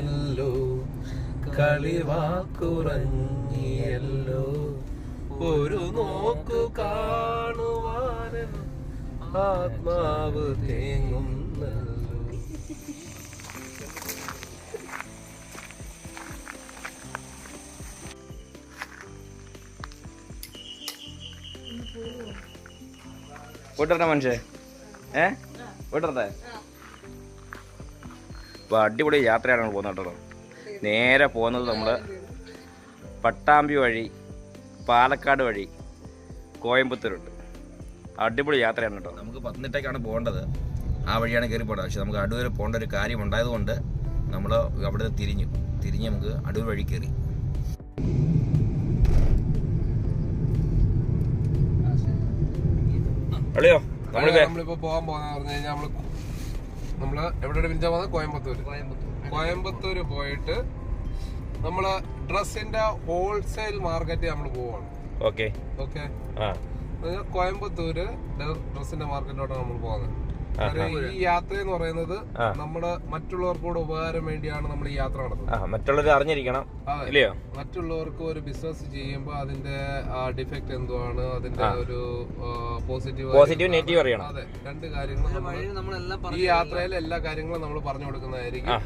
കളിവാക്കുറങ്ങിയല്ലോ കളിവാക്കുറങ്ങിയല്ലോ. ഒരു നോക്കു കാണുവാനൻ ആത്മാവ് തേങ്ങുന്നല്ലോ. മനുഷ്യ? ഏ? അപ്പോൾ അടിപൊളി യാത്രയാണ് നമ്മൾ പോകുന്നത് കേട്ടോ. നേരെ പോകുന്നത് നമ്മൾ പട്ടാമ്പി വഴി പാലക്കാട് വഴി കോയമ്പത്തൂരുണ്ട്. അടിപൊളി യാത്രയാണ് കേട്ടോ. നമുക്ക് പത്തനംതിട്ടയ്ക്കാണ് പോകേണ്ടത്. ആ വഴിയാണ് കയറി പോകേണ്ടത്. പക്ഷെ നമുക്ക് അടൂർ പോകേണ്ട ഒരു കാര്യം ഉണ്ടായതുകൊണ്ട് നമ്മൾ അവിടെ തിരിഞ്ഞു. തിരിഞ്ഞ് നമുക്ക് അടൂർ വഴി കയറി അളിയോ നമ്മളിപ്പോ നമ്മളിപ്പോ പോകാൻ പോകുന്ന പറഞ്ഞു കഴിഞ്ഞാൽ നമ്മൾ നമ്മൾ എവിടെ പിരിച്ചാ പോകുന്നത് കോയമ്പത്തൂര്. കോയമ്പത്തൂര്. പോയിട്ട് നമ്മൾ ഡ്രസ്സിന്റെ ഹോൾസെയിൽ മാർക്കറ്റ് നമ്മൾ പോവാണ്. ഓക്കെ. ഓക്കെ? ആ. കോയമ്പത്തൂര് ഡ്രസ്സിന്റെ മാർക്കറ്റിലോട്ടാണ് നമ്മൾ പോകുന്നത് ഈ യാത്ര എന്ന് പറയുന്നത് നമ്മൾ മറ്റുള്ളവർക്കൂടെ മറ്റുള്ളവർക്ക് ഉപകാരം വേണ്ടിയാണ് നമ്മൾ ഈ യാത്ര നടത്തുന്നത്. മറ്റുള്ളവർ അറിഞ്ഞിരിക്കണം ഇല്ലയോ? മറ്റുള്ളവർക്ക് ഒരു ബിസിനസ് ചെയ്യുമ്പോൾ അതിന്റെ ഡിഫക്റ്റ് എന്തുവാണ് അതിന്റെ ഒരു പോസിറ്റീവ് പോസിറ്റീവ് നെഗറ്റീവ് അറിയണം. അതെ രണ്ട് നമ്മളെല്ലാം ഈ യാത്രയിൽ എല്ലാ കാര്യങ്ങളും നമ്മൾ പറഞ്ഞു കൊടുക്കുന്നതായിരിക്കും.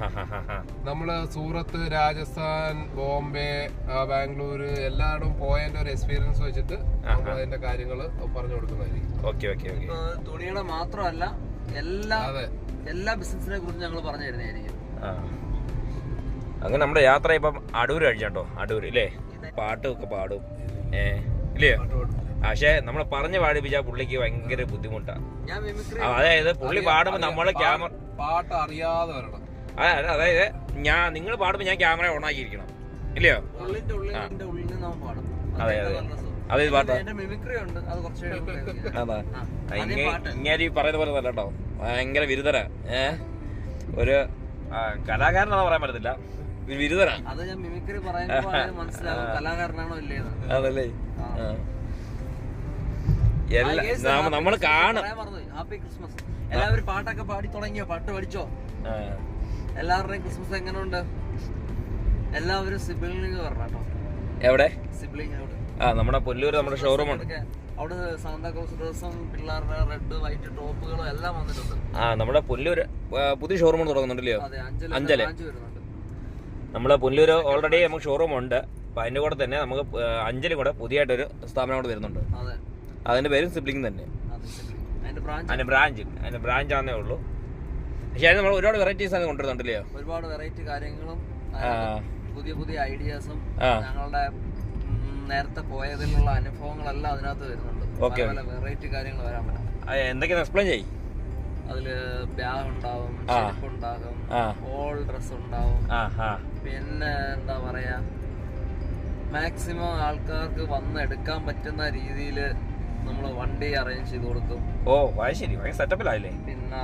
നമ്മൾ സൂറത്ത് രാജസ്ഥാൻ ബോംബെ ബാംഗ്ലൂർ ബാംഗ്ലൂര് എല്ലായിടും പോയതിന്റെ ഒരു എക്സ്പീരിയൻസ് വെച്ചിട്ട് നമ്മൾ അതിന്റെ കാര്യങ്ങൾ പറഞ്ഞു കൊടുക്കുന്നതായിരിക്കും. ഓക്കെ ഓക്കെ തുണിയുടെ മാത്രമല്ല എല്ലാ അതെ. എല്ലാ ബിസിനസിനെ കുറിച്ച് ഞങ്ങൾ പറഞ്ഞു തരുന്നതായിരിക്കും. അങ്ങനെ നമ്മുടെ യാത്ര ഇപ്പം അടൂർ കഴിച്ചാട്ടോ അടൂർ ഇല്ലേ? പാട്ടൊക്കെ പാടും. ഏ ഇല്ലയോ പക്ഷേ നമ്മൾ പറഞ്ഞു പാടിപ്പിച്ച പുള്ളിക്ക് ഭയങ്കര ബുദ്ധിമുട്ടാ. അതായത് പുള്ളി പാടുമ്പോൾ നമ്മൾ ക്യാമറ പാട്ട് അറിയാതെ വരണം അതായത് ഞാൻ നിങ്ങൾ പാടുമ്പോൾ ഞാൻ ക്യാമറ ഓൺ ആക്കിയിരിക്കണം ഇല്ലയോ അതെ, അതെ. നല്ല. അതെ പാട്ടാ. അത്. ഇങ്ങനെ പറയുന്ന പോലെ തന്നെ കേട്ടോ. ഭയങ്കര വിരുദ്ധര ഏ? ഒരു കലാകാരനാണോ കലാകാരനാണെന്ന് പറയാൻ പറ്റത്തില്ല. ഇല്ലേന്ന് അതല്ലേ. എല്ലാ നമ്മൾ കാണും. Happy Christmas. എല്ലാവരും പാട്ടൊക്കെ പാടി തുടങ്ങിയോ? പാട്ട് പഠിച്ചോ. എല്ലാവരുടെയും ക്രിസ്മസ് എങ്ങനെയുണ്ട് എല്ലാവരും സിബിളിംഗ് എവിടെ കേട്ടോ. എവിടെ? സിബിളിങ്ങിനോട് ആ നമ്മുടെ പുല്ലൂര് നമ്മുടെ ഷോറൂം ഉണ്ട്. അവിടെ സാന്താക്ലോസ് ഡ്രസ്സും പിള്ളേരുടെ റെഡ് വൈറ്റ് ടോപ്പുകളും എല്ലാം വന്നിട്ടുണ്ട്. ആ നമ്മുടെ പുല്ലൂര് പുതിയ ഷോറൂം തുടങ്ങുന്നുണ്ടല്ലോ. അഞ്ചൽ നമ്മുടെ പുല്ലൂര് ഓൾറെഡി നമുക്ക് ഷോറൂം ഉണ്ട്. അപ്പൊ അതിന്റെ കൂടെ തന്നെ നമുക്ക് അഞ്ചൽ കൂടെ പുതിയതായിട്ടൊരു സ്ഥാപനം കൂടെ വരുന്നുണ്ട്. അതെ. അതിന്റെ പേരും സിബ്ലിംഗ് തന്നെ. അതെ അതിന്റെ ബ്രാഞ്ച് അതിന്റെ ബ്രാഞ്ച് ആണേ ആണെന്നേ ഉള്ളൂ. പക്ഷേ അത് നമ്മൾ ഒരുപാട് വെറൈറ്റീസ് ആണ് കൊണ്ടുവരുന്നുണ്ടല്ലോ. ഒരുപാട് വെറൈറ്റി കാര്യങ്ങളും പുതിയ പുതിയ ഐഡിയാസും ഞങ്ങളുടെ നേരത്തെ പോയതിലുള്ള അനുഭവങ്ങളെല്ലാം അതിനകത്ത് വരുന്നുണ്ട്. പല വെറൈറ്റി കാര്യങ്ങൾ വരാൻ പറ്റും. ആ, എന്തൊക്കെയാണ് എക്സ്പ്ലെയിൻ ചെയ്യും? അതിൽ ബാഗ് ഉണ്ടാവും ഉണ്ടാകും ഓൾ ഡ്രസ് ഉണ്ടാവും. പിന്നെ എന്താ പറയാ മാക്സിമം ആൾക്കാർക്ക് വന്ന് എടുക്കാൻ പറ്റുന്ന രീതിയിൽ നമ്മൾ വണ്ടി അറേഞ്ച് ചെയ്ത് കൊടുക്കും. ഓ ശരി. സെറ്റപ്പിലായില്ലേ പിന്നെ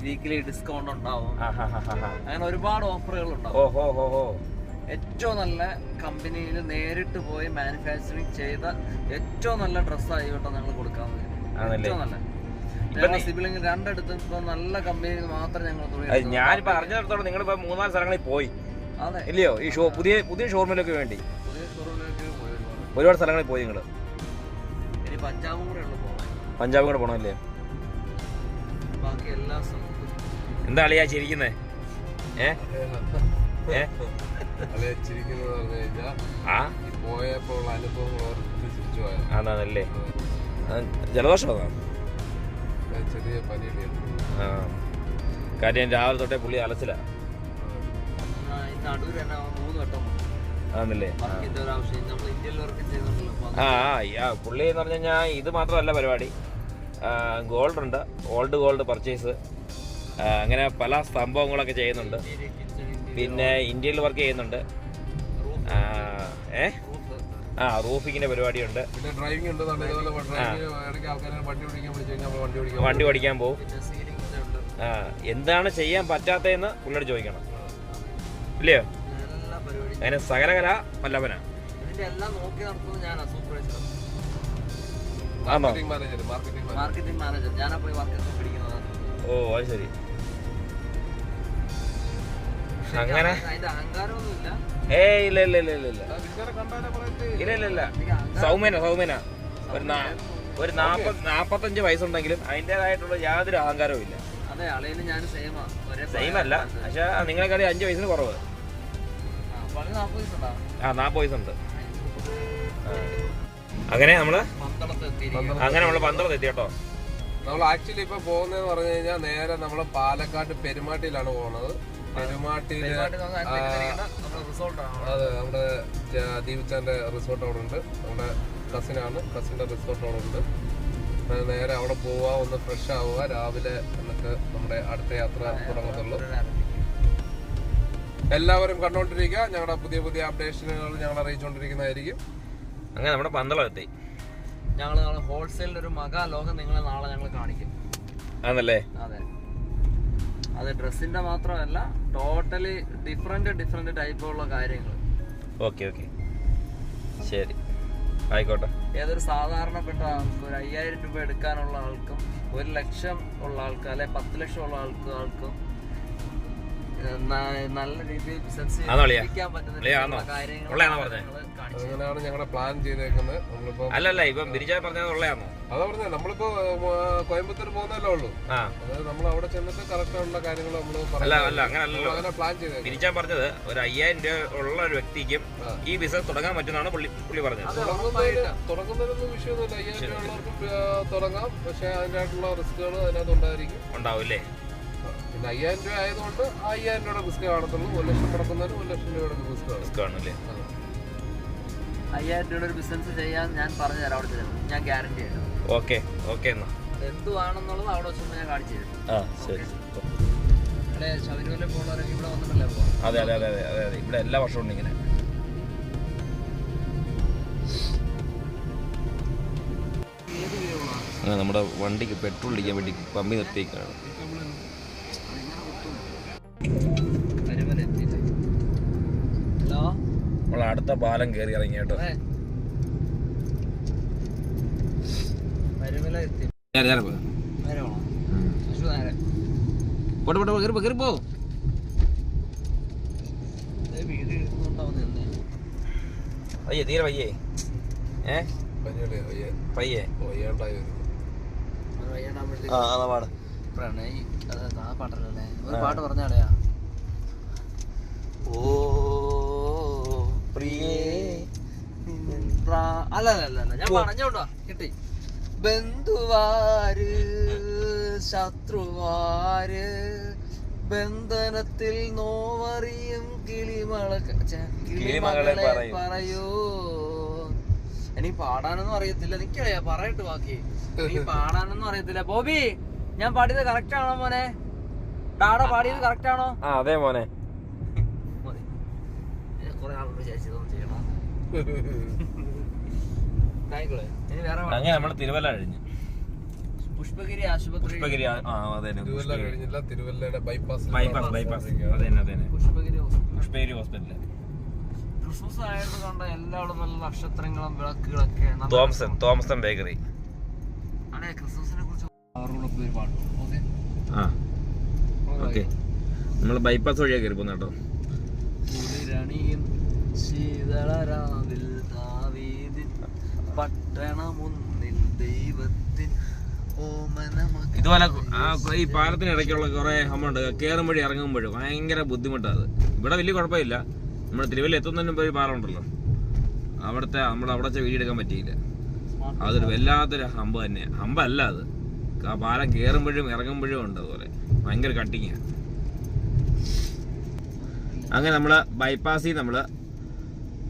വീക്കിലി ഡിസ്കൗണ്ട് ഉണ്ടാവും. അങ്ങനെ ഒരുപാട് ഓഫറുകൾ ഉണ്ടാവും. ഓ ഹോ ഹോ ഹോ. ഏറ്റവും നല്ല കമ്പനിയിൽ നേരിട്ട് പോയി മാനുഫാക്ചറിങ് ചെയ്ത ഏറ്റവും നല്ല ഡ്രസ്സായി കേട്ടോ ഞങ്ങൾ കൊടുക്കാൻ? ഏറ്റവും നല്ല. സിബിളിംഗ് രണ്ടിടത്തും ഇപ്പൊ നല്ല കമ്പനിയിൽ മാത്രം ഞങ്ങൾ ഞാൻ അത് നിങ്ങൾ ഇപ്പൊ മൂന്നാൽ സ്ഥലങ്ങളിൽ പോയി. ഇല്ലയോ? ഈ ഷോ പുതിയ പുതിയ ഷോറൂമിലൊക്കെ വേണ്ടി. ഒരുപാട്. സ്ഥലങ്ങളിൽ പോയി നിങ്ങൾ പഞ്ചാബും കൂടെ ഉള്ളു അല്ലേ എന്താ അളിയാ ചിരിക്കുന്നേ? ഏ? ഏ? അല്ലെ ജലദോഷം ചെറിയ ആ. കാര്യം രാവിലെ തൊട്ടേ പുള്ളി മൂന്ന് ആണല്ലേ? ആ. ആ, പുള്ളി എന്ന് പറഞ്ഞു കഴിഞ്ഞാൽ ഇത് മാത്രമല്ല പരിപാടി. ഗോൾഡ് ഉണ്ട്. ഓൾഡ് ഗോൾഡ് പർച്ചേസ് അങ്ങനെ പല സംഭവങ്ങളൊക്കെ ചെയ്യുന്നുണ്ട്. പിന്നെ ഇന്ത്യയിൽ വർക്ക് ചെയ്യുന്നുണ്ട്. ഏ? ആ റൂഫിങ്ങിന്റെ പരിപാടിയുണ്ട്. വണ്ടി ഓടിക്കാൻ പോകും. ആ എന്താണ് ചെയ്യാൻ പറ്റാത്തതെന്ന് പുള്ളിയോട് ചോദിക്കണം. ഇല്ലയോ? അങ്ങനെ സകലകല വല്ലഭന. ആണോ ഓ അത് ശരി. അങ്ങനെ? അതിന്റെ അഹങ്കാരമൊന്നുമില്ല. ഏ ഇല്ല ഇല്ല ഇല്ല ഇല്ല ഇല്ല. ഇല്ല ഇല്ല സൗമ്യന സൗമ്യന. ഒരു ഒരു നാപ്പത് നാപ്പത്തഞ്ച് വയസ്സുണ്ടെങ്കിലും അതിന്റെതായിട്ടുള്ള യാതൊരു അഹങ്കാരവും ഇല്ല അതെ ഞാൻ സെയിമാ ഒരേ സെയിം അല്ല. പക്ഷെ നിങ്ങളെക്കാളും അഞ്ച് വയസ്സിന് കുറവ്. ആ നാൽപ്പത് വയസ്സുണ്ട്. അങ്ങനെ നമ്മൾ? പന്തളത്ത് അങ്ങനെ നമ്മൾ പന്ത്രണ്ട് എത്തി കേട്ടോ. നമ്മൾ ആക്ച്വലി ഇപ്പൊ പോകുന്നതെന്ന് പറഞ്ഞു കഴിഞ്ഞാൽ നേരെ നമ്മൾ പാലക്കാട് പെരുമാട്ടിയിലാണ് പോകുന്നത്. പെരുമാട്ടിയിൽ അതെ നമ്മുടെ ദീപിച്ചാന്റെ റിസോർട്ട് അവിടെ ഉണ്ട്. നമ്മുടെ കസിനാണ് കസിന്റെ റിസോർട്ട് അവിടെ ഉണ്ട്. നേരെ അവിടെ പോവുക ഒന്ന് ഫ്രഷ് ആവുക രാവിലെ നമുക്ക് നമ്മുടെ അടുത്ത യാത്ര തുടങ്ങത്തുള്ളൂ. എല്ലാവരും കണ്ടോണ്ടിരിക്കുക. ഞങ്ങളുടെ പുതിയ പുതിയ അപ്ഡേഷനുകൾ ഞങ്ങൾ അറിയിച്ചുകൊണ്ടിരിക്കുന്നതായിരിക്കും അങ്ങനെ നമ്മുടെ പന്തളം എത്തി. ഞങ്ങൾ ഹോൾസെയിലൊരു മകാ ലോകം നിങ്ങളെ നാളെ ഞങ്ങൾ കാണിക്കും. ആണല്ലേ? അതെ. അത് ഡ്രസ്സിന്റെ മാത്രമല്ല ടോട്ടലി ഡിഫറെന്റ് ഡിഫറെന്റ് ടൈപ്പുള്ള കാര്യങ്ങൾ ഓക്കെ ഓക്കെ ശരി ആയിക്കോട്ടെ ഏതൊരു സാധാരണപ്പെട്ട ആൾക്കും ഒരു അയ്യായിരം രൂപ എടുക്കാനുള്ള ആൾക്കും ഒരു ലക്ഷം ഉള്ള ആൾക്ക് അല്ലെ പത്ത് ലക്ഷം ഉള്ള ആൾക്ക് ആൾക്കും ഏഹ് ന- നല്ല രീതിയിൽ ബിസിനസ് ആണോ അളിയാ? ജീവിക്കാൻ പറ്റുന്ന അളിയാ ആണോ? രീതിയിലുള്ള കാര്യങ്ങൾ ഉള്ളയാണോ പറഞ്ഞേ? ഞങ്ങൾ കാണിച്ചു തരും. അങ്ങനെയാണ് ഞങ്ങളുടെ പ്ലാൻ ചെയ്തേക്കുന്നത് അല്ലല്ല ഇപ്പം ബിരിജ പറഞ്ഞത് ഉള്ളയാണോ അതാ പറഞ്ഞ നമ്മളിപ്പോ കോയമ്പത്തൂർ പോകുന്നല്ലേ ഉള്ളൂ. അതായത് നമ്മൾ അവിടെ ചെന്നിട്ട് കറക്റ്റ് ഉള്ള കാര്യങ്ങൾ നമ്മൾ അല്ല അല്ല അങ്ങനെ പ്ലാൻ ബിരിജ പറഞ്ഞത് ഒരു അയ്യായിരം രൂപ ഉള്ള ഒരു വ്യക്തിക്കും ഈ ബിസിനസ് തുടങ്ങാൻ പറ്റുന്നതാണ് പുള്ളി പുള്ളി പറഞ്ഞത്. തുടങ്ങുന്നതിനൊന്നും വിഷയമൊന്നുമില്ല അയ്യായിരം രൂപ ഉള്ളവർക്ക് തുടങ്ങാം. പക്ഷെ അതിനായിട്ടുള്ള റിസ്കുകൾ അതിനകത്ത് ഉണ്ടായിരിക്കും. ഉണ്ടാവില്ലേ? പിന്നെ അയ്യായിരം രൂപ ആയതുകൊണ്ട് ആ അയ്യായിരം രൂപയുടെ റിസ്ക് കാണത്തുള്ളൂ. ഒരു ലക്ഷം കിടക്കുന്നതിന് ഒരു ലക്ഷം രൂപയുടെ റിസ്ക് റിസ്ക് ആണല്ലേ? അയ്യായിരം രൂപയുടെ ഒരു ബിസിനസ് ചെയ്യാൻ ഞാൻ പറഞ്ഞു തരാം അവിടെ ചെല്ലുമ്പോൾ ഞാൻ ഗ്യാരണ്ടി തരാം ഓക്കെ ഓക്കെ എന്നാ. അത് എന്തുവാണെന്നുള്ളത് അവിടെ വെച്ചപ്പോൾ ഞാൻ കാണിച്ചു തരും. ആ ശരി. ഇവിടെ ശബരിമല പോകുന്നവരൊക്കെ ഇവിടെ വന്നിട്ടല്ലേ പോവാം? അതെ അതെ അതെ അതെ അതെ അതെ. ഇവിടെ എല്ലാ വർഷവും ഉണ്ട് ഇങ്ങനെ. നമ്മുടെ വണ്ടിക്ക് പെട്രോൾ അടിക്കാൻ വേണ്ടി പമ്പി നിർത്തിയേക്കാണ്. അടുത്ത പാലം കേറി ഇറങ്ങി കേട്ടോ. പോട്ടെ പോട്ടെ കയറി പോ, കയറി അയ്യേ തീരെ പയ്യേ ഏ? പയ്യേ അത് വയ്യാണ്ടാകുമ്പോഴത്തേക്ക് ആ അതാ പാട്. പ്രണയ് അത് ആ പാട്ടല്ലേ ഒരു പാട്ട് പറഞ്ഞാളയാ ഓ. പ്രിയേ പ്രാ- അല്ല അല്ല അല്ല അല്ല. ഞാൻ പറഞ്ഞോണ്ടോ കിട്ടി. ബന്ധുവാര് ശത്രുവാര് ബന്ധനത്തിൽ നോവറിയും കിളിമള കിളിമകളെ പറയൂ. എനിക്ക് പാടാനൊന്നും അറിയത്തില്ല. നിക്കറിയാ പറയട്ട് ബാക്കി. എനിക്ക് പാടാനൊന്നും അറിയത്തില്ല. ബോബി ഞാൻ പാടിയത് കറക്റ്റ് ആണോ മോനെ? ഡാഡ പാടിയത് കറക്റ്റ് ആണോ? അതെ മോനെ മതി കുറെ ആളോട് വിചാരിച്ചതൊന്നും ചെയ്യണം ആയിക്കോളെ ഇനി വേറെ പാട്ട്. അങ്ങനെ നമ്മൾ തിരുവല്ല കഴിഞ്ഞു. പുഷ്പഗിരി ആശുപത്രി. പുഷ്പഗിരി തിരുവല്ല കഴിഞ്ഞില്ല തിരുവല്ലയുടെ ബൈപ്പാസ് ബൈപ്പാസ് ബൈപ്പാസ് അതെ പുഷ്പഗിരി ഹോസ്പിറ്റൽ പുഷ്പഗിരി ക്രിസ്മസ് ആയതുകൊണ്ട് എല്ലാവരും നല്ല നക്ഷത്രങ്ങളും വിളക്കുകളൊക്കെ തോമസൺ തോമസൺ ബേക്കറി. അതെ ക്രിസ്മസിനെ കുറിച്ച് ആ ഓക്കെ. നമ്മൾ ബൈപ്പാസ് വഴിയാണ് കയറി കേട്ടോ. ശീതളരാവിൽ ദാവീദിൻ പട്ടണമൊന്നിൽ ദൈവത്തിൻ ഇതുപോലെ ഈ പാലത്തിന് ഇടയ്ക്കുള്ള കുറെ ഹമ്മുണ്ട് വഴി ഇറങ്ങുമ്പോഴും ഭയങ്കര ബുദ്ധിമുട്ടാണ് അത്. ഇവിടെ വലിയ കുഴപ്പമില്ല. നമ്മുടെ തിരുവല്ല എത്തുന്നതിന് മുമ്പ് ഒരു പാലം ഉണ്ടല്ലോ അവിടുത്തെ നമ്മൾ അവിടെ വീഡിയോ എടുക്കാൻ പറ്റിയില്ല. അതൊരു വല്ലാത്തൊരു ഹമ്പ് തന്നെയാണ് ഹമ്പല്ല അത്. ആ പാലം കയറുമ്പോഴും ഇറങ്ങുമ്പോഴും ഉണ്ട് അതുപോലെ. ഭയങ്കര കട്ടിങ്ങാണ് അങ്ങനെ നമ്മൾ ബൈപ്പാസിൽ നമ്മൾ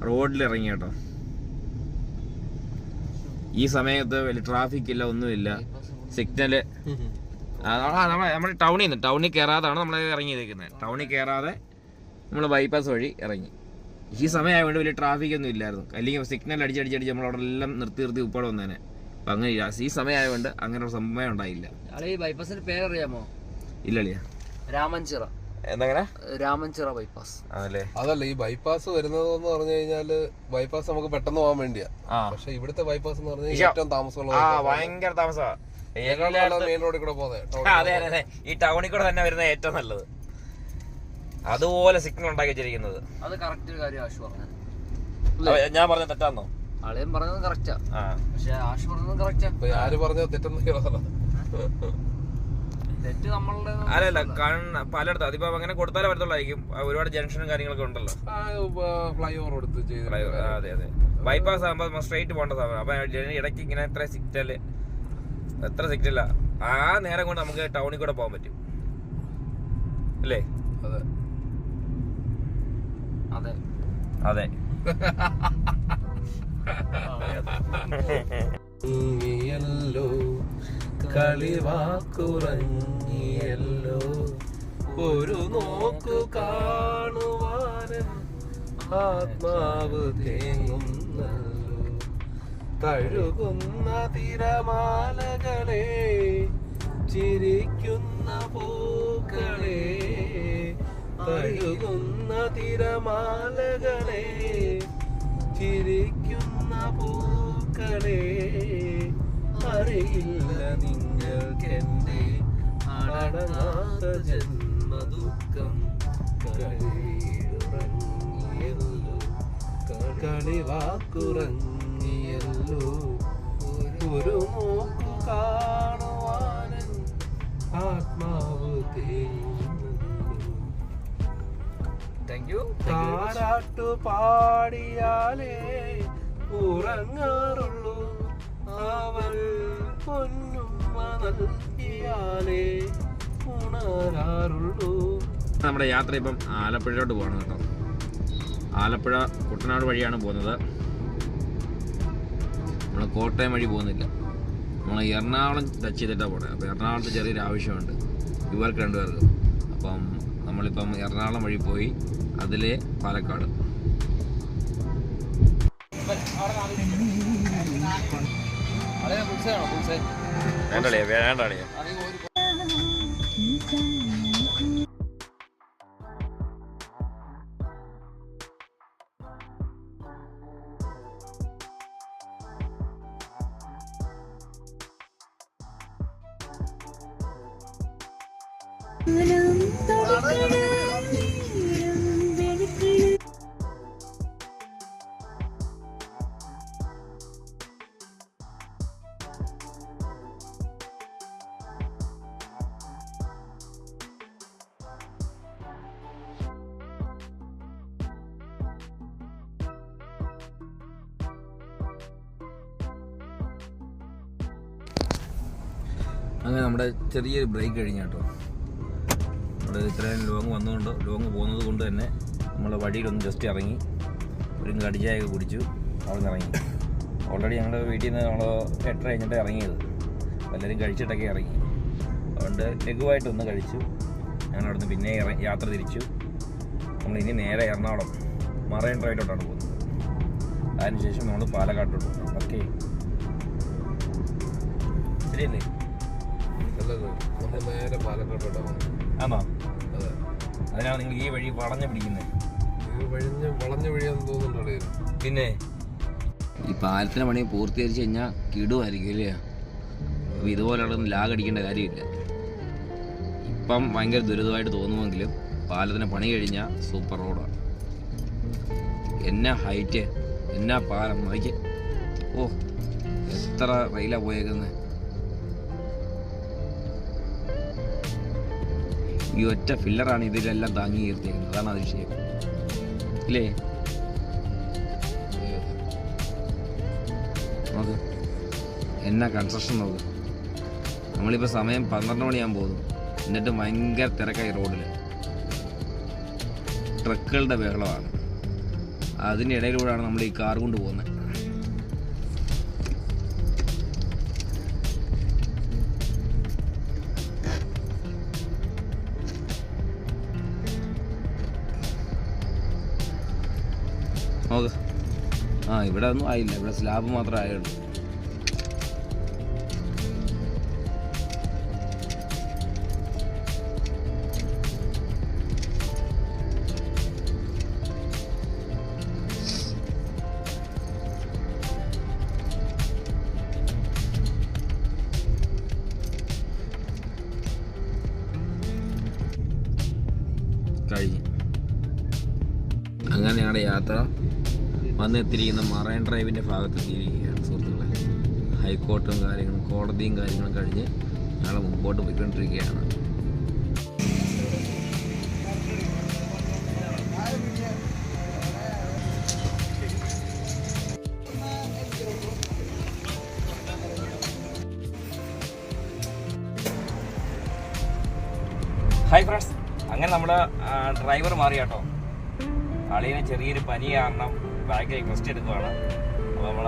റോഡിൽ ഇറങ്ങി കേട്ടോ ഈ സമയത്ത് വലിയ ട്രാഫിക് ഇല്ല ഒന്നുമില്ല. സിഗ്നൽ നമ്മുടെ ടൗണിൽ നിന്ന് ടൗണിൽ കയറാതാണ് നമ്മൾ ഇറങ്ങിയിരിക്കുന്നത്. ടൗണിൽ കയറാതെ നമ്മൾ ബൈപ്പാസ് വഴി ഇറങ്ങി. ഈ സമയമായതുകൊണ്ട് വലിയ ട്രാഫിക് ഒന്നും ഇല്ലായിരുന്നു. അല്ലെങ്കിൽ സിഗ്നൽ അടിച്ചടിച്ചടിച്ച് നമ്മൾ അവിടെ എല്ലാം നിർത്തി നിർത്തി ഉപ്പാട് വന്നേനെ. അപ്പം അങ്ങനെ ഇല്ല. ഈ സമയമായതുകൊണ്ട് അങ്ങനെ ഒരു സംഭവം ഉണ്ടായില്ല. ഈ ബൈപ്പാസിന്റെ പേരറിയാമോ? ഇല്ലല്ലേ രാമൻചിറ. എന്തെങ്ങനെ? രാമൻചിറ ബൈപ്പാസ്. അതല്ലേ അതല്ല ഈ ബൈപ്പാസ് വരുന്നത് എന്ന് പറഞ്ഞു കഴിഞ്ഞാൽ ബൈപ്പാസ് നമുക്ക് പെട്ടെന്ന് പോകാൻ വേണ്ടിയാ. പക്ഷെ ഇവിടുത്തെ ബൈപ്പാസ് എന്ന് പറഞ്ഞാൽ. ഏറ്റവും താമസമുള്ള. ഭയങ്കര താമസമാണ് മെയിൻ റോഡിൽ കൂടെ പോകുന്നത് അതെ അതെ അതെ. ഈ ടൗണിൽ കൂടെ തന്നെ വരുന്ന ഏറ്റവും നല്ലത്. അതുപോലെ സിഗ്നൽ ഉണ്ടാക്കി വെച്ചിരിക്കുന്നത്. അത് കറക്റ്റ് കാര്യം ആശു പറഞ്ഞു ഞാൻ പറഞ്ഞ തെറ്റാന്നോ? ആളെയും പറഞ്ഞത് കറക്റ്റാ പക്ഷെ ആശു പറഞ്ഞത് കറക്റ്റാ ആര് പറഞ്ഞത് തെറ്റെന്ന് അല്ലല്ല കണ്ണ് പലയിടത്തും. അതിപ്പോ അങ്ങനെ കൊടുത്താലേ പറ്റത്തുള്ളായിരിക്കും ആയിരിക്കും ഒരുപാട് ജംഗ്ഷനും കാര്യങ്ങളൊക്കെ ഉണ്ടല്ലോ. ഫ്ലൈ ഓവർ എടുത്ത് ചെയ്ത് അതെ അതെ. ബൈപ്പാസ് ആകുമ്പോൾ സ്ട്രെയിറ്റ് പോകേണ്ട സാധനം. അപ്പൊ ഇടയ്ക്ക് ഇങ്ങനെ എത്ര സിഗ്നൽ എത്ര സിറ്റല്ല ആ നേരം കൊണ്ട് നമുക്ക് ടൗണിൽ കൂടെ പോകാൻ പറ്റും. അല്ലേ? അതെ. അതെ. അതെ. കളിവാക്കുറങ്ങിയല്ലോ. ഒരു നോക്കു കാണുവാന ആത്മാവ് തേങ്ങുന്നല്ലോ. തഴുകുന്ന തിരമാലകളെ ചിരിക്കുന്ന പൂക്കളെ തഴുകുന്ന തിരമാലകളെ ചിരിക്കുന്ന പൂക്കളെ അറിയില്ല നിങ്ങൾക്കെന്റെ അടങ്ങാത്ത കളിയുറങ്ങിയല്ലോ. കളിവാക്കുറങ്ങിയല്ലോ. ഒരു നോക്കു കാണുവാനൻ ആത്മാവ് താരാട്ടു പാടിയാലേ ഉറങ്ങാറുള്ളൂ. ഉണരാറുള്ളൂ. നമ്മുടെ യാത്ര ഇപ്പം ആലപ്പുഴയിലോട്ട് പോകണം കേട്ടോ. ആലപ്പുഴ കുട്ടനാട് വഴിയാണ് പോകുന്നത്. നമ്മൾ കോട്ടയം വഴി പോകുന്നില്ല. നമ്മൾ എറണാകുളം ടച്ച് ചെയ്തിട്ടാണ് പോണത് അപ്പോൾ എറണാകുളത്ത് ചെറിയൊരു ആവശ്യമുണ്ട്. ഇവർക്ക് രണ്ടുപേർക്കും. അപ്പം നമ്മളിപ്പം എറണാകുളം വഴി പോയി അതിലെ പാലക്കാട്. അതെ പുൽസയാണോ അങ്ങനെ നമ്മുടെ ചെറിയൊരു ബ്രേക്ക് കഴിഞ്ഞ കേട്ടോ നമ്മൾ ഇത്രയും ലോങ് വന്നുകൊണ്ട് ലോങ് പോകുന്നത് കൊണ്ട് തന്നെ നമ്മൾ വഴിയിലൊന്ന് ജസ്റ്റ് ഇറങ്ങി. ഒരു കടിച്ചായൊക്കെ കുടിച്ചു അവിടെ ഇറങ്ങി. ഓൾറെഡി ഞങ്ങളുടെ വീട്ടിൽ നിന്ന് നമ്മൾ എട്ടര കഴിഞ്ഞിട്ട് ഇറങ്ങിയത്. എല്ലാവരും കഴിച്ചിട്ടൊക്കെ ഇറങ്ങി. അതുകൊണ്ട് ലഘുവായിട്ടൊന്ന് കഴിച്ചു. ഞങ്ങൾ അവിടുന്ന് പിന്നെ യാത്ര തിരിച്ചു. നമ്മൾ ഇനി നേരെ എറണാകുളം മറൈൻ ഡ്രൈവിലോട്ടാണ് പോകുന്നത്. അതിനുശേഷം നമ്മൾ പാലക്കാട്ടോട്ട് ഓക്കെ ശരിയല്ലേ? നമ്മൾ നേരെ പാലക്കാട്ടോട്ടാണ് ആണോ? അതെ. അതിനാണ് നിങ്ങൾ ഈ വഴി വളഞ്ഞു പിടിക്കുന്നത് ഈ വഴിഞ്ഞ് വളഞ്ഞ വഴിയാന്ന് തോന്നുന്നുണ്ടോ പിന്നെ? ഈ പാലത്തിന് പണി പൂർത്തീകരിച്ച് കഴിഞ്ഞാൽ കിടുമായിരിക്കും അല്ലേ? അപ്പോൾ ഇതുപോലെയുള്ള ലാഗ് അടിക്കേണ്ട കാര്യമില്ല. ഇപ്പം ഭയങ്കര ദുരിതമായിട്ട് തോന്നുമെങ്കിലും പാലത്തിന് പണി കഴിഞ്ഞാൽ സൂപ്പർ റോഡാണ് എന്നാ ഹൈറ്റ്? എന്നാ പാലം? നോക്കി ഓ എത്ര റെയിലാണ് പോയേക്കുന്നത് ഈ ഒറ്റ ഫില്ലറാണ് ഇതിലെല്ലാം താങ്ങി നിർത്തിയിരിക്കുന്നത് അതാണ് അതിശയം ഇല്ലേ? നോക്ക്. എന്നാ കൺസ്ട്രക്ഷൻ നോക്ക്. നമ്മളിപ്പോൾ സമയം പന്ത്രണ്ട് മണിയാകുമ്പോൾ പോകും എന്നിട്ട് ഭയങ്കര തിരക്കായി റോഡിൽ ട്രക്കുകളുടെ ബഹളമാണ്. അതിന്റെ ഇടയിലൂടെയാണ് നമ്മൾ ഈ കാർ കൊണ്ട് പോകുന്നത് നോക്ക്. ആ ഇവിടെ ഒന്നും ആയില്ല. ഇവിടെ സ്ലാബ് മാത്രമേ ആയുള്ളൂ. വന്നെത്തിയിരിക്കുന്ന മറൈൻ ഡ്രൈവിന്റെ ഭാഗത്തെത്തിയിരിക്കുകയാണ് സുഹൃത്തുക്കളെ. ഹൈക്കോർട്ടും കാര്യങ്ങളും കോടതിയും കാര്യങ്ങളും കഴിഞ്ഞ് ഞങ്ങൾ മുമ്പോട്ട് പോയിക്കൊണ്ടിരിക്കുകയാണ്. ഹായ് ഫ്രണ്ട്സ് അങ്ങനെ നമ്മുടെ ഡ്രൈവർ മാറി കേട്ടോ ചെറിയൊരു പനി കാരണം ബാക്കിലേക്ക് റെസ്റ്റ് എടുക്കുകയാണ്. അപ്പോൾ നമ്മൾ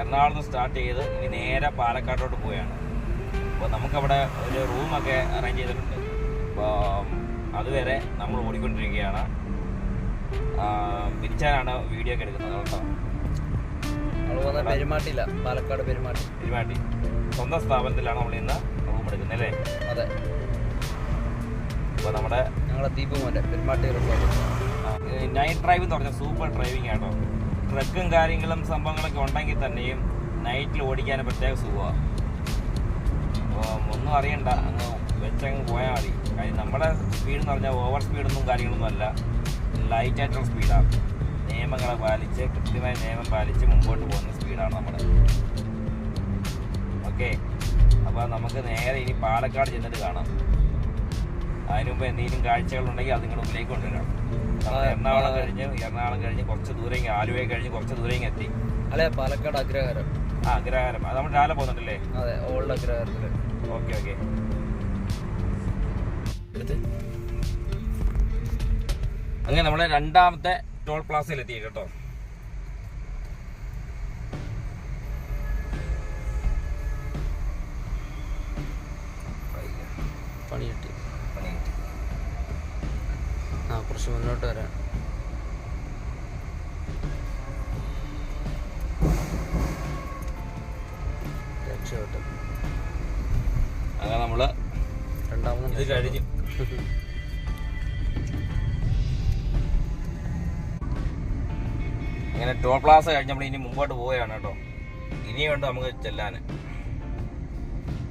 എറണാകുളത്ത് സ്റ്റാർട്ട് ചെയ്ത് ഇനി നേരെ പാലക്കാട്ടോട്ട് പോവുകയാണ്. അപ്പോൾ നമുക്കവിടെ ഒരു റൂമൊക്കെ അറേഞ്ച് ചെയ്തിട്ടുണ്ട്. അപ്പോൾ അതുവരെ നമ്മൾ ഓടിക്കൊണ്ടിരിക്കുകയാണ്. പിരിച്ചാനാണ് വീഡിയോ ഒക്കെ എടുക്കുന്നത് കേട്ടോ. പെരുമാട്ടില്ല. പാലക്കാട് പെരുമാട്ടി. പെരുമാട്ടി. സ്വന്തം സ്ഥാപനത്തിലാണ് നമ്മൾ ഇന്ന് റൂം എടുക്കുന്നത് അല്ലേ? അതെ. അപ്പോൾ നമ്മുടെ ഞങ്ങളെ ദീപം മോന്റെ പെരുമാട്ടി റിസോർട്ട് നൈറ്റ് ഡ്രൈവ് എന്ന് പറഞ്ഞാൽ സൂപ്പർ ഡ്രൈവിംഗ് ആട്ടോ ട്രക്കും കാര്യങ്ങളും സംഭവങ്ങളൊക്കെ ഉണ്ടെങ്കിൽ തന്നെയും നൈറ്റിൽ ഓടിക്കാൻ പ്രത്യേക സുഖമാണ് ഒന്നും അറിയണ്ട അങ്ങ് വെച്ചങ്ങ് പോയാൽ മതി. കാര്യം നമ്മുടെ സ്പീഡ് എന്ന് പറഞ്ഞാൽ ഓവർ സ്പീഡൊന്നും കാര്യങ്ങളൊന്നും അല്ല. ലൈറ്റായിട്ടുള്ള സ്പീഡാണ് നിയമങ്ങളെ പാലിച്ച് കൃത്യമായ നിയമം പാലിച്ച് മുമ്പോട്ട് പോകുന്ന സ്പീഡാണ് നമ്മുടെ ഓക്കെ? അപ്പോൾ നമുക്ക് നേരെ ഇനി പാലക്കാട് ചെന്നിട്ട് കാണാം. അതിനുമുമ്പ് എന്തെങ്കിലും കാഴ്ചകളുണ്ടെങ്കിൽ അത് നിങ്ങളുടെ മുമ്പിലേക്ക് കൊണ്ടുവരാം എറണാകുളം കഴിഞ്ഞ് എറണാകുളം കഴിഞ്ഞ് കുറച്ച് ദൂരം ആലുവയെ കഴിഞ്ഞ് കുറച്ച് ദൂരം എത്തി. അല്ലെ പാലക്കാട് അഗ്രഹാരം. ആ അഗ്രഹാരം. അത് നമ്മൾ രാവിലെ പോകുന്നുണ്ടല്ലേ? അതെ ഓൾഡ് അഗ്രഹാരത്തിൽ. Okay okay. അങ്ങനെ നമ്മളെ രണ്ടാമത്തെ ടോൾ പ്ലാസയിൽ എത്തി കേട്ടോ. കുറച്ച് മുന്നോട്ട് രക്ഷപ്പെട്ടു. അങ്ങനെ നമ്മൾ രണ്ടാമത് ഇത് കഴിഞ്ഞു. അങ്ങനെ ടോൾ പ്ലാസ കഴിഞ്ഞ് നമ്മൾ ഇനി മുമ്പോട്ട് പോവുകയാണ് കേട്ടോ. ഇനിയുണ്ട് നമുക്ക് ചെല്ലാൻ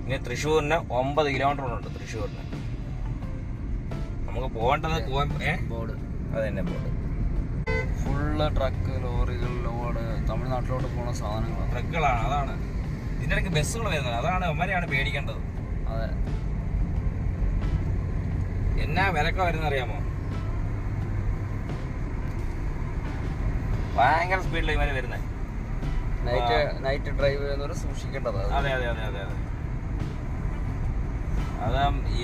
ഇനി തൃശ്ശൂരിന് ഒമ്പത് കിലോമീറ്റർ ഉണ്ട് തൃശ്ശൂരിന്. നമുക്ക് പോകേണ്ടത് ബോർഡ്. അത് തന്നെ ബോർഡ്. ഫുള്ള് ട്രക്ക് ലോറികൾ ലോഡ് തമിഴ്നാട്ടിലോട്ട് പോകുന്ന സാധനങ്ങളാണ് ട്രക്കുകളാണ് അതാണ്. ഇതിന്റെ ഇടയ്ക്ക് ബസ്സുകൾ വരുന്നത്. അതാണ് അവരെയാണ് പേടിക്കേണ്ടത്. അതെ. എന്നാ വിലക്ക വരുന്ന അറിയാമോ ഭയങ്കര സ്പീഡിൽ ഇവർ വരുന്നത് നൈറ്റ് നൈറ്റ് ഡ്രൈവ് ചെയ്യുന്നവർ സൂക്ഷിക്കേണ്ടത്. അതെ. അതെ അതെ അതെ അതെ അത്.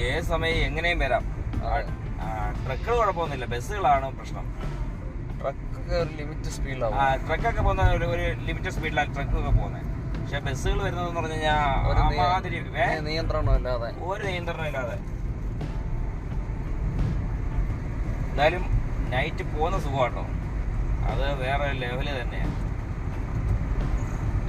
ഏത് സമയം എങ്ങനെയും വരാം. ട്രക്കുകൾ കുഴപ്പമൊന്നുമില്ല. ബസ്സുകളാണ് പ്രശ്നം. ട്രക്കൊക്കെ ഒരു ലിമിറ്റ് സ്പീഡിലാവും. ആ ട്രക്കൊക്കെ പോകുന്ന ഒരു ഒരു ലിമിറ്റഡ് സ്പീഡിലാണ് ട്രക്കൊക്കെ പോകുന്നത് പക്ഷെ ബസ്സുകൾ വരുന്നതെന്ന് പറഞ്ഞു കഴിഞ്ഞാൽ നിയന്ത്രണമില്ലാതെ? ഒരു നിയന്ത്രണമില്ലാതെ എന്തായാലും നൈറ്റ് പോകുന്ന സുഖമാട്ടോ അത് വേറെ ലെവൽ തന്നെയാണ്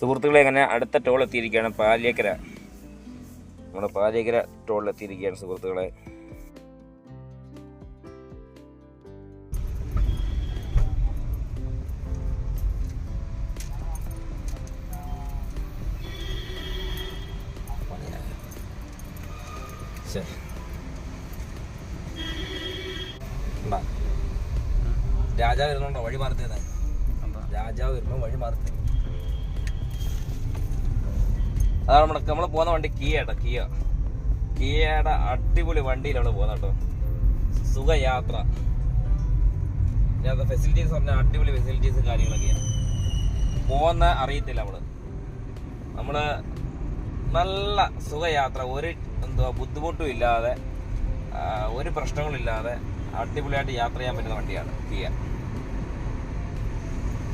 സുഹൃത്തുക്കളെ അങ്ങനെ അടുത്ത ടോൾ എത്തിയിരിക്കുകയാണ് പാലിയേക്കര. നമ്മുടെ പാലിയേക്കര ടോളിൽ എത്തിയിരിക്കുകയാണ് സുഹൃത്തുക്കളെ? രാജാവ് വരുന്നുണ്ടോ? വഴി മാറത്തേതാ രാജാവ് വരുമ്പോൾ വഴി മാറത്തേ അതാണ് നമ്മുടെ നമ്മൾ പോകുന്ന വണ്ടി കിയ കേട്ടോ കിയ കിയയുടെ അടിപൊളി വണ്ടിയിലാണ് പോകുന്നത് കേട്ടോ. സുഖയാത്ര. ഇതിനകത്ത് ഫെസിലിറ്റീസ് പറഞ്ഞാൽ അടിപൊളി ഫെസിലിറ്റീസും കാര്യങ്ങളൊക്കെയാണ്. പോകുന്ന അറിയത്തില്ല നമ്മൾ. നമ്മൾ നല്ല സുഖയാത്ര. ഒരു എന്തുവാ ബുദ്ധിമുട്ടും ഇല്ലാതെ ഒരു പ്രശ്നങ്ങളും ഇല്ലാതെ അടിപൊളിയായിട്ട് യാത്ര ചെയ്യാൻ പറ്റുന്ന വണ്ടിയാണ് കിയ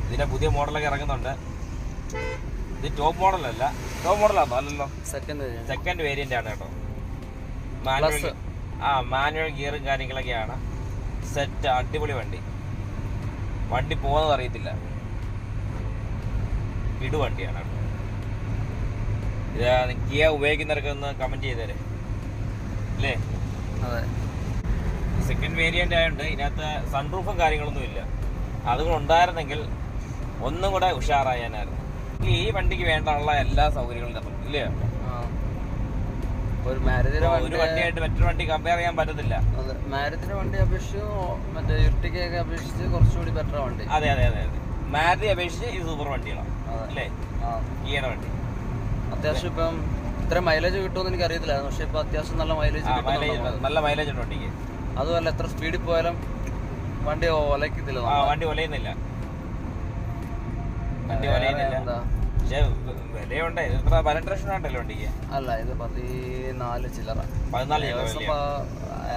ഇതിന്റെ പുതിയ മോഡലൊക്കെ ഇറങ്ങുന്നുണ്ട്. ഇത് ടോപ്പ് മോഡൽ അല്ല. ടോപ്പ് മോഡലാണോ അല്ലല്ലോ. സെക്കൻഡ് സെക്കൻഡ് വേരിയന്റ് ആണ് കേട്ടോ. മാനുവൽ ആ മാനുവൽ ഗിയറും കാര്യങ്ങളൊക്കെയാണ്. സെറ്റ് അടിപൊളി വണ്ടി. വണ്ടി പോകുന്നത് അറിയത്തില്ല. ഇടു വണ്ടിയാണ്. ഇത് കിയ ഉപയോഗിക്കുന്നവരൊക്കെ ഒന്ന് കമന്റ് ചെയ്തേരെ അല്ലേ? അതെ. സെക്കൻഡ് വേരിയന്റ് ആയതുകൊണ്ട് ഇതിനകത്ത് സൺറൂഫും കാര്യങ്ങളൊന്നും ഇല്ല അതുകൊണ്ട് ഉണ്ടായിരുന്നെങ്കിൽ ഒന്നും കൂടെ ഉഷാറായാനായിരുന്നു. ഈ വണ്ടിക്ക് വേണ്ടാനുള്ള എല്ലാ സൗകര്യങ്ങളും ഇതിനകത്തുണ്ട് ഇല്ലേ. ഒരു മാരുതിയുടെ ഒരു വണ്ടി വണ്ടിയായിട്ട് മറ്റൊരു വണ്ടി കമ്പയർ ചെയ്യാൻ പറ്റത്തില്ല. അതെ മാരുതിയുടെ വണ്ടി അപേക്ഷിച്ച് മറ്റേ ഇർട്ടിക്കൊക്കെ അപേക്ഷിച്ച് കുറച്ചുകൂടി ബെറ്റർ വണ്ടി. അതെ അതെ അതെ അതെ. മാരുതി അപേക്ഷിച്ച് ഇത് സൂപ്പർ വണ്ടികളാണ്. അല്ലേ ഈയുടെ വണ്ടി. അത്യാവശ്യം ഇപ്പം ഇത്ര മൈലേജ് കിട്ടുമെന്ന് എനിക്ക് അറിയത്തില്ലായിരുന്നു പക്ഷെ ഇപ്പൊ അത്യാവശ്യം നല്ല മൈലേജ് നല്ല മൈലേജ് ഉണ്ട് വണ്ടിക്ക്. അതുമല്ല എത്ര സ്പീഡിൽ പോയാലും വണ്ടി ഒലയ്ക്കത്തില്ല വണ്ടി ഒലയുന്നില്ല. വണ്ടി? പക്ഷേ വിലയുണ്ട്. ഇത് പതിനെട്ട് ലക്ഷം ഉണ്ടല്ലോ വണ്ടിക്ക്. അല്ല ഇത് പതിനാല് ചില്ലറ. പതിനാല്.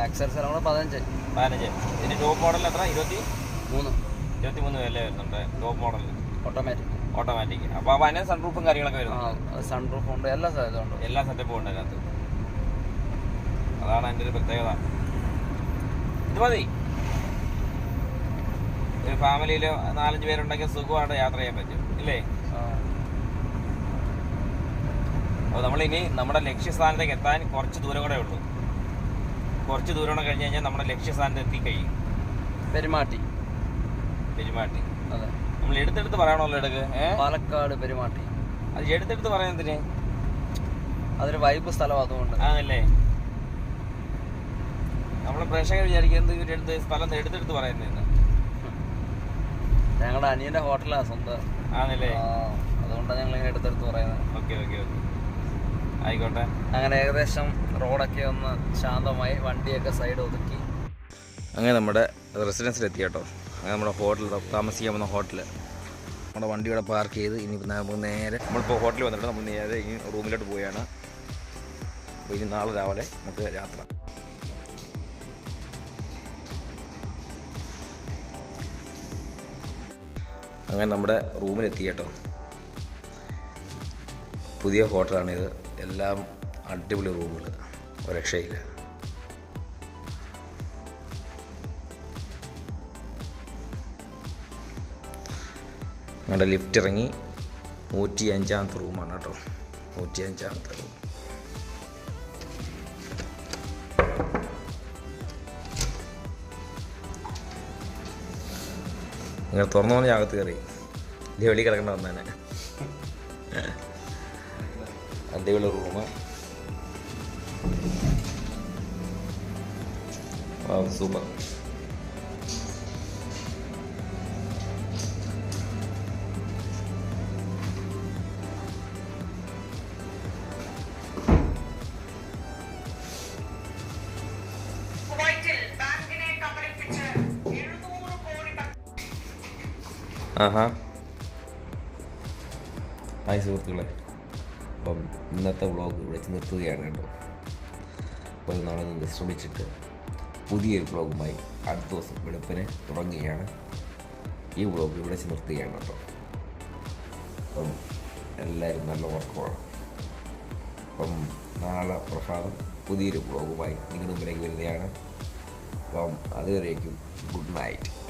ആക്സൽസ് പതിനഞ്ച്. പതിനഞ്ച്. ടോപ്പ് മോഡൽ എത്ര? ഇരുപത്തി? മൂന്ന്. ഇരുപത്തി മൂന്ന് വില വരുന്നുണ്ട് ടോപ്പ് മോഡൽ ഓട്ടോമാറ്റിക് ഓട്ടോമാറ്റിക് അപ്പോൾ അപ്പോൾ അതിന് സൺറൂഫും കാര്യങ്ങളൊക്കെ സൺറൂഫ് ഉണ്ട്. എല്ലാ സാധ്യത ഉണ്ട് എല്ലാ സെറ്റപ്പും ഉണ്ട് അതിനകത്ത്. അതാണ് ഒരു പ്രത്യേകത. ഇത് മതി. ഒരു ഫാമിലിയിൽ നാലഞ്ച് പേരുണ്ടെങ്കിൽ സുഖമായിട്ട് യാത്ര ചെയ്യാൻ പറ്റും. ഇല്ലേ. അപ്പോൾ നമ്മളിനി നമ്മുടെ ലക്ഷ്യസ്ഥാനത്തേക്ക് എത്താൻ കുറച്ച് ദൂരം കൂടെ ഉള്ളൂ. കുറച്ച് ദൂരം കൂടെ കഴിഞ്ഞ് കഴിഞ്ഞാൽ നമ്മുടെ ലക്ഷ്യസ്ഥാനത്ത് എത്തിക്കഴിയും പെരുമാട്ടി. പെരുമാട്ടി. അതെ. നമ്മൾ എടുത്തെടുത്ത് പറയണമല്ലോ എടുക്ക് പാലക്കാട് പെരുമാട്ടി. അത് എടുത്തെടുത്ത് പറയുന്നതിന് അതൊരു വൈബ് സ്ഥലം അതുകൊണ്ട്. ആണല്ലേ? നമ്മുടെ പ്രേക്ഷകർ വിചാരിക്കുന്നത് ഇവരെടുത്ത് സ്ഥലം എടുത്തെടുത്ത് പറയുന്നതെന്ന്. ഞങ്ങളുടെ അനിയന്റെ ഹോട്ടലാണ് സ്വന്തം. ആണല്ലേ? അതുകൊണ്ടാണ് ഞങ്ങൾ ഇങ്ങനെ എടുത്തെടുത്ത് പറയുന്നത്. Okay okay okay. ആയിക്കോട്ടെ. അങ്ങനെ ഏകദേശം റോഡൊക്കെ ഒന്ന് ശാന്തമായി വണ്ടിയൊക്കെ സൈഡ് ഒതുക്കി. അങ്ങനെ നമ്മുടെ റെസിഡൻസിലെത്തി കേട്ടോ അങ്ങനെ നമ്മുടെ ഹോട്ടൽ താമസിക്കാൻ വന്ന ഹോട്ടൽ നമ്മുടെ വണ്ടി ഇവിടെ പാർക്ക് ചെയ്ത് ഇനി നമുക്ക് നേരെ നമ്മളിപ്പോൾ ഹോട്ടലിൽ വന്നിട്ട് നമ്മൾ നേരെ ഇനി റൂമിലോട്ട് പോവുകയാണ് അപ്പോൾ ഇനി നാളെ രാവിലെ നമുക്ക് യാത്ര. അങ്ങനെ നമ്മുടെ റൂമിലെത്തി കേട്ടോ. പുതിയ ഹോട്ടലാണിത്. എല്ലാം അടിപൊളി റൂമുകൾ രക്ഷയില്ല. ഞങ്ങളുടെ ലിഫ്റ്റ് ഇറങ്ങി നൂറ്റി അഞ്ചാമത്തെ റൂമാണ് കേട്ടോ. നൂറ്റി അഞ്ചാമത്തെ റൂം. നിങ്ങൾ തുറന്നു പറഞ്ഞ അകത്ത് കയറി. ഇത് വെളി കിടക്കേണ്ട വന്നേനെ. അടിപൊളി റൂമ്. സൂപ്പർ ആഹാ. ഹായ് സുഹൃത്തുക്കളെ. അപ്പം ഇന്നത്തെ വ്ളോഗ് വിളിച്ച് നിർത്തുകയാണ് കേട്ടോ. അപ്പോൾ നാളെ നിന്ന് വിശ്രമിച്ചിട്ട് പുതിയൊരു വ്ളോഗുമായി അടുത്ത ദിവസം വെളുപ്പിനെ തുടങ്ങുകയാണ്. ഈ വ്ളോഗ് വിളിച്ച് നിർത്തുകയാണ് കേട്ടോ. അപ്പം എല്ലാവരും നല്ല ഉറക്കമാണ്. അപ്പം നാളെ പ്രഭാതം പുതിയൊരു വ്ളോഗുമായി നിങ്ങളുടെ മുമ്പിലേക്ക് വരുന്നതാണ്. അപ്പം അതുവരേക്കും ഗുഡ് നൈറ്റ്.